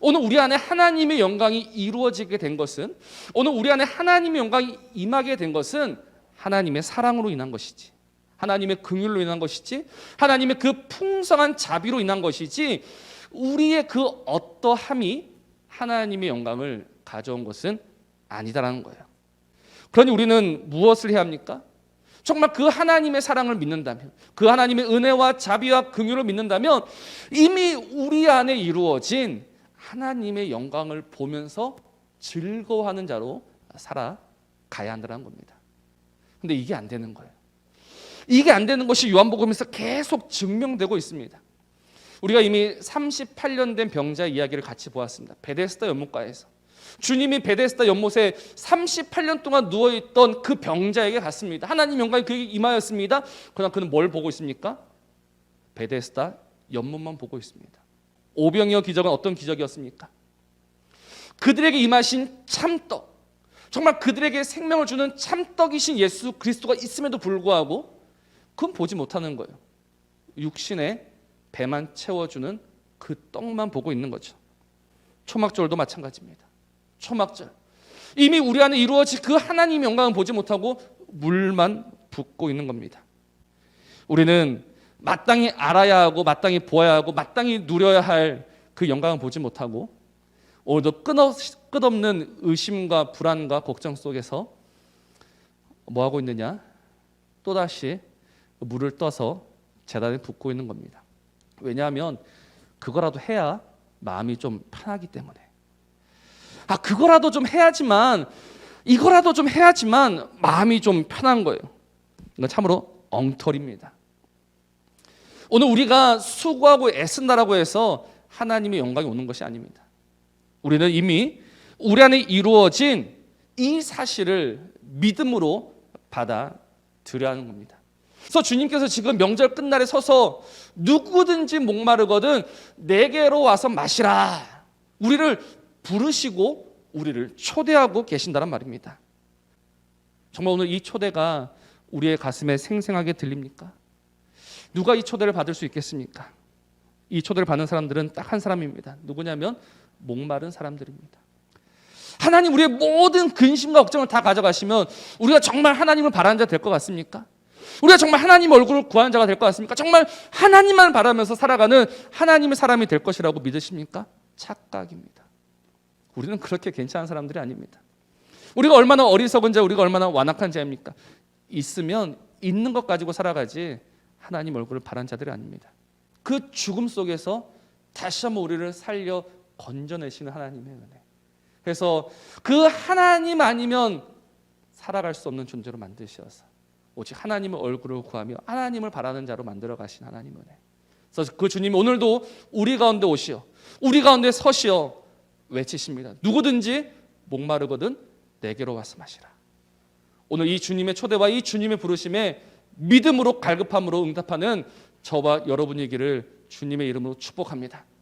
오늘 우리 안에 하나님의 영광이 이루어지게 된 것은 오늘 우리 안에 하나님의 영광이 임하게 된 것은 하나님의 사랑으로 인한 것이지. 하나님의 긍휼로 인한 것이지. 하나님의 그 풍성한 자비로 인한 것이지. 우리의 그 어떠함이 하나님의 영광을 가져온 것은 아니다라는 거예요. 그러니 우리는 무엇을 해야 합니까? 정말 그 하나님의 사랑을 믿는다면, 그 하나님의 은혜와 자비와 긍휼을 믿는다면 이미 우리 안에 이루어진 하나님의 영광을 보면서 즐거워하는 자로 살아가야 한다는 겁니다. 근데 이게 안 되는 거예요. 이게 안 되는 것이 요한복음에서 계속 증명되고 있습니다. 우리가 이미 38년 된 병자 이야기를 같이 보았습니다. 베데스다 연못가에서 주님이 베데스다 연못에 38년 동안 누워 있던 그 병자에게 갔습니다. 하나님 영광이 그에게 임하였습니다. 그러나 그는 뭘 보고 있습니까? 베데스다 연못만 보고 있습니다. 오병이어 기적은 어떤 기적이었습니까? 그들에게 임하신 참떡. 정말 그들에게 생명을 주는 참떡이신 예수 그리스도가 있음에도 불구하고 그건 보지 못하는 거예요. 육신의 배만 채워주는 그 떡만 보고 있는 거죠. 초막절도 마찬가지입니다. 초막절. 이미 우리 안에 이루어진 그 하나님 영광을 보지 못하고 물만 붓고 있는 겁니다. 우리는 마땅히 알아야 하고 마땅히 보아야 하고 마땅히 누려야 할 그 영광을 보지 못하고 오늘도 끊어, 끝없는 의심과 불안과 걱정 속에서 뭐 하고 있느냐? 또다시 물을 떠서 재단에 붓고 있는 겁니다. 왜냐하면 그거라도 해야 마음이 좀 편하기 때문에. 아, 그거라도 좀 해야지만 이거라도 좀 해야지만 마음이 좀 편한 거예요. 이건 참으로 엉터리입니다. 오늘 우리가 수고하고 애쓴다라고 해서 하나님의 영광이 오는 것이 아닙니다. 우리는 이미 우리 안에 이루어진 이 사실을 믿음으로 받아들여야 하는 겁니다. 그래서 주님께서 지금 명절 끝날에 서서 누구든지 목마르거든 내게로 와서 마시라. 우리를 부르시고 우리를 초대하고 계신다는 말입니다. 정말 오늘 이 초대가 우리의 가슴에 생생하게 들립니까? 누가 이 초대를 받을 수 있겠습니까? 이 초대를 받는 사람들은 딱 한 사람입니다. 누구냐면 목마른 사람들입니다. 하나님 우리의 모든 근심과 걱정을 다 가져가시면 우리가 정말 하나님을 바라는 자 될 것 같습니까? 우리가 정말 하나님 얼굴을 구하는 자가 될 것 같습니까? 정말 하나님만 바라면서 살아가는 하나님의 사람이 될 것이라고 믿으십니까? 착각입니다. 우리는 그렇게 괜찮은 사람들이 아닙니다. 우리가 얼마나 어리석은 자, 우리가 얼마나 완악한 자입니까? 있으면 있는 것 가지고 살아가지 하나님 얼굴을 바란 자들이 아닙니다. 그 죽음 속에서 다시 한번 우리를 살려 건져내시는 하나님의 은혜. 그래서 그 하나님 아니면 살아갈 수 없는 존재로 만드셔서 오직 하나님의 얼굴을 구하며 하나님을 바라는 자로 만들어 가신 하나님 은혜. 그래서 그 주님이 오늘도 우리 가운데 오시어 우리 가운데 서시어 외치십니다. 누구든지 목마르거든 내게로 와서 마시라. 오늘 이 주님의 초대와 이 주님의 부르심에 믿음으로 갈급함으로 응답하는 저와 여러분이기를 주님의 이름으로 축복합니다.